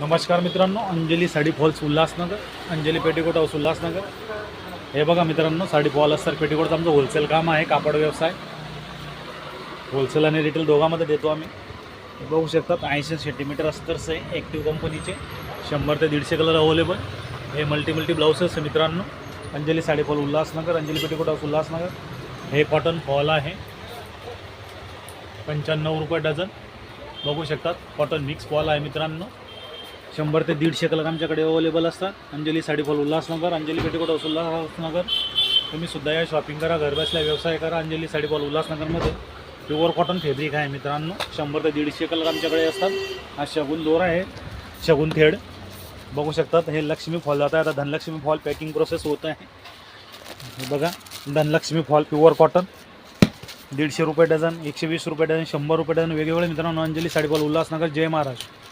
नमस्कार मित्रांनो Anjali sari falls Ulhasnagar Anjali petticoat house Ulhasnagar. हे बघा मित्रांनो साडी फॉल असतात पेटीकोटचं आमचं होलसेल काम आहे कापड व्यवसाय. होलसेल आणि रिटेल दोघांमध्ये देतो आम्ही. बघू शकतात ऐंशी सेंटीमीटर अस्तर्स आहे ॲक्टिव्ह कंपनीचे शंभर ते दीडशे कलर अवेलेबल हे मल्टी मल्टी ब्लाउसेस आहे मित्रांनो. Anjali sari fall Ulhasnagar Anjali petticoat house Ulhasnagar. हे कॉटन फॉल आहे. पंच्याण्णव रुपये डझन. बघू शकतात कॉटन मिक्स फॉल आहे मित्रांनो. शंभर ते दीडशे कलर आमच्याकडे अवेलेबल असतात. Anjali sari fall Ulhasnagar Anjali petticoat house Ulhasnagar. तुम्ही सुद्धा या शॉपिंग करा घरबसल्या व्यवसाय करा अंजली साडी फॉल उल्हासनगरमध्ये. प्युअर कॉटन फॅब्रिक आहे मित्रांनो. शंभर ते दीडशे कलर आमच्याकडे असतात. हा शगुन दोरा आहे. शगुन थेड. बघू शकतात हे लक्ष्मी फॉल जात आहे. आता धनलक्ष्मी फॉल पॅकिंग प्रोसेस होत आहे. हे बघा धनलक्ष्मी फॉल प्युअर कॉटन दीडशे रुपये डझन एकशे वीस रुपये डझन शंभर रुपये डझन वेगवेगळे मित्रांनो अंजली साडी फॉल उल्हासनगर जय महाराष्ट्र